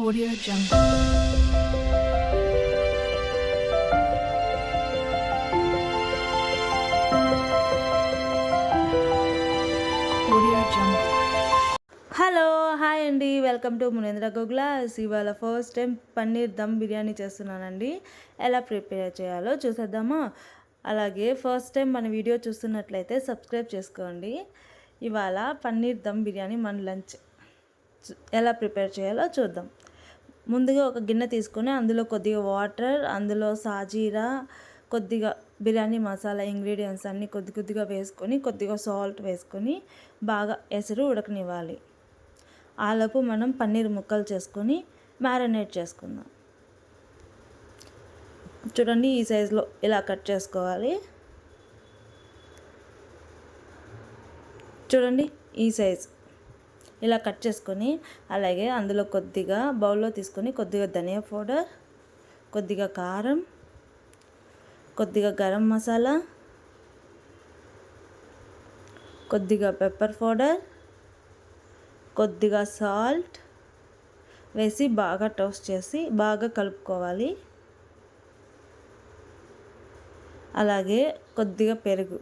Audio Jungle. Audio Jungle. Hello hi అండి. Welcome to Munendra గోగ్లాస్ ఇవాళ ఫస్ట్ టైం పన్నీర్ దమ్ బిర్యానీ చేస్తున్నానండి. ఎలా ప్రిపేర్ చేయాలో చూసేద్దామా. అలాగే ఫస్ట్ టైం మన వీడియో చూస్తున్నట్లయితే సబ్స్క్రైబ్ చేసుకోండి. ఇవాళ పన్నీర్ దమ్ బిర్యానీ మన లంచ్ ఎలా ప్రిపేర్ చేయాలో చూద్దాం. ముందుగా ఒక గిన్నె తీసుకొని అందులో కొద్దిగా వాటర్ అందులో సాజీరా కొద్దిగా బిర్యానీ మసాలా ఇంగ్రీడియంట్స్ అన్నీ కొద్ది కొద్దిగా వేసుకొని కొద్దిగా సాల్ట్ వేసుకొని బాగా ఎసరు ఉడకనివ్వాలి. ఆలోపు మనం పన్నీర్ ముక్కలు చేసుకొని మ్యారినేట్ చేసుకుందాం. చూడండి ఈ సైజులో ఇలా కట్ చేసుకోవాలి. చూడండి ఈ సైజ్. ఇలా కట్ చేసుకొని అలాగే అందులో కొద్దిగా బౌల్లో తీసుకొని కొద్దిగా ధనియా పౌడర్ కొద్దిగా కారం కొద్దిగా గరం మసాలా కొద్దిగా పెప్పర్ పౌడర్ కొద్దిగా సాల్ట్ వేసి బాగా టోస్ట్ చేసి బాగా కలుపుకోవాలి. అలాగే కొద్దిగా పెరుగు.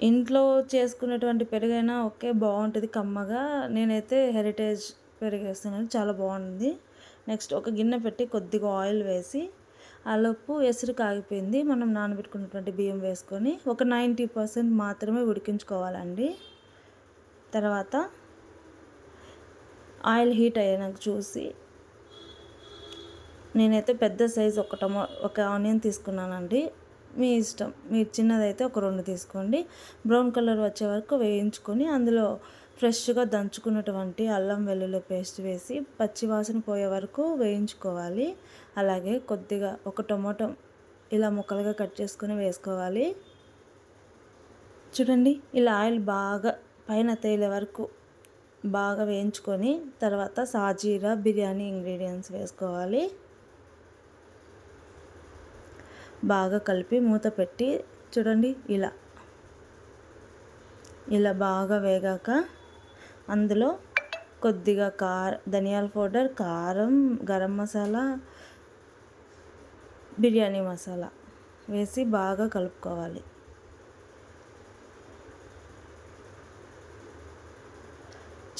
ఇంట్లో చేసుకునేటువంటి పెరుగైనా ఓకే బాగుంటుంది కమ్మగా. నేనైతే హెరిటేజ్ పెరుగు వేస్తున్నాను చాలా బాగుంది. నెక్స్ట్ ఒక గిన్నె పెట్టి కొద్దిగా ఆయిల్ వేసి ఆలోపు ఎసురు కాగిపోయింది. మనం నానబెట్టుకున్నటువంటి బియ్యం వేసుకొని ఒక నైంటీ పర్సెంట్ మాత్రమే ఉడికించుకోవాలండి. తర్వాత ఆయిల్ హీట్ అయ్యాక చూసి నేనైతే పెద్ద సైజు ఒక టమో ఒక ఆనియన్ తీసుకున్నానండి. మీ ఇష్టం. మీరు చిన్నదైతే ఒక రెండు తీసుకోండి. బ్రౌన్ కలర్ వచ్చే వరకు వేయించుకొని అందులో ఫ్రెష్గా దంచుకున్నటువంటి అల్లం వెల్లుల్లి పేస్ట్ వేసి పచ్చి వాసన పోయే వరకు వేయించుకోవాలి. అలాగే కొద్దిగా ఒక టొమాటో ఇలా ముక్కలుగా కట్ చేసుకొని వేసుకోవాలి. చూడండి ఇలా ఆయిల్ బాగా పైన తేలే వరకు బాగా వేయించుకొని తర్వాత సాజీరా బిర్యానీ ఇంగ్రీడియంట్స్ వేసుకోవాలి. బాగా కలిపి మూత పెట్టి చూడండి ఇలా. ఇలా బాగా వేగాక అందులో కొద్దిగా కార ధనియాల పౌడర్ కారం గరం మసాలా బిర్యానీ మసాలా వేసి బాగా కలుపుకోవాలి.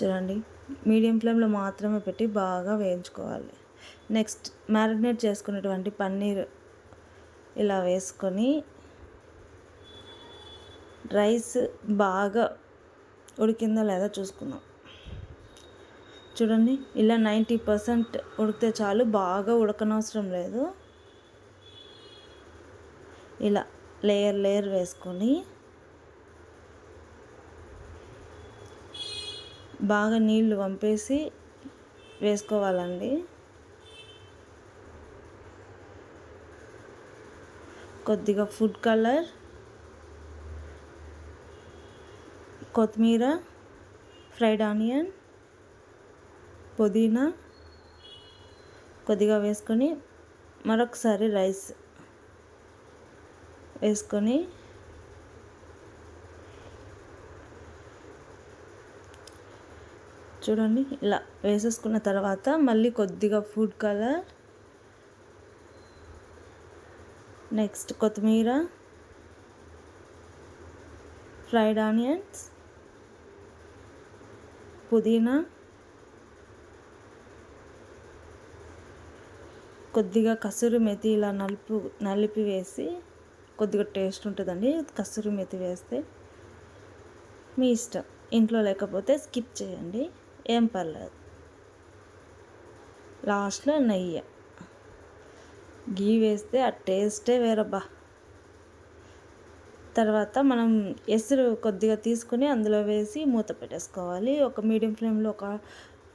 చూడండి మీడియం ఫ్లేమ్లో మాత్రమే పెట్టి బాగా వేయించుకోవాలి. నెక్స్ట్ మ్యారినేట్ చేసుకున్నటువంటి పన్నీర్ ఇలా వేసుకొని రైస్ బాగా ఉడికిందో లేదో చూసుకుందాం. చూడండి ఇలా నైంటీ పర్సెంట్ ఉడికితే చాలు బాగా ఉడకనవసరం లేదు. ఇలా లేయర్ లేయర్ వేసుకొని బాగా నీళ్ళు వంపేసి వేసుకోవాలండి. కొద్దిగా ఫుడ్ కలర్ కొత్తిమీర ఫ్రైడ్ ఆనియన్ పుదీనా కొద్దిగా వేసుకొని మరొకసారి రైస్ వేసుకొని చూడండి ఇలా వేసేసుకున్న తర్వాత మళ్ళీ కొద్దిగా ఫుడ్ కలర్ నెక్స్ట్ కొత్తిమీర ఫ్రైడ్ ఆనియన్స్ పుదీనా కొద్దిగా కసూరి మెతి ఇలా నలుపు నలిపి వేసి కొద్దిగా టేస్ట్ ఉంటుందండి. కసూరి మెతి వేస్తే మీ ఇష్టం. ఇంట్లో లేకపోతే స్కిప్ చేయండి. ఏం పర్లేదు. లాస్ట్లో నెయ్యి. గీ వేస్తే ఆ టేస్టే వేరబ్బా. తర్వాత మనం ఎసురు కొద్దిగా తీసుకొని అందులో వేసి మూత పెట్టేసుకోవాలి. ఒక మీడియం ఫ్లేమ్లో ఒక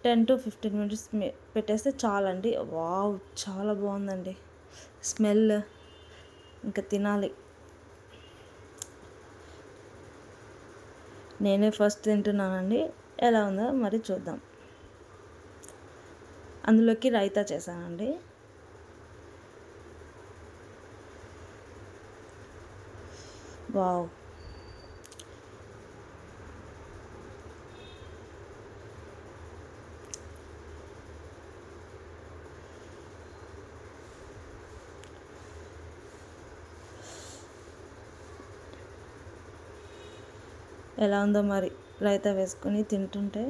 టెన్ టు ఫిఫ్టీన్ మినిట్స్ పెట్టేస్తే చాలండి. వావ్ చాలా బాగుందండి. స్మెల్ ఇంకా తినాలి. నేనే ఫస్ట్ తింటున్నానండి. ఎలా ఉందో మరి చూద్దాం. అందులోకి రైతా చేశానండి. వావ్. ఎలా ఉందో మరి రైతా వేసుకొని తింటుంటే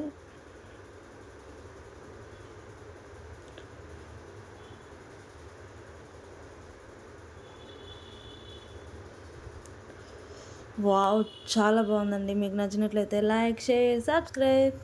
వావ్ చాలా బాగుందండి. మీకు నచ్చినట్లయితే లైక్ షేర్ సబ్స్క్రైబ్.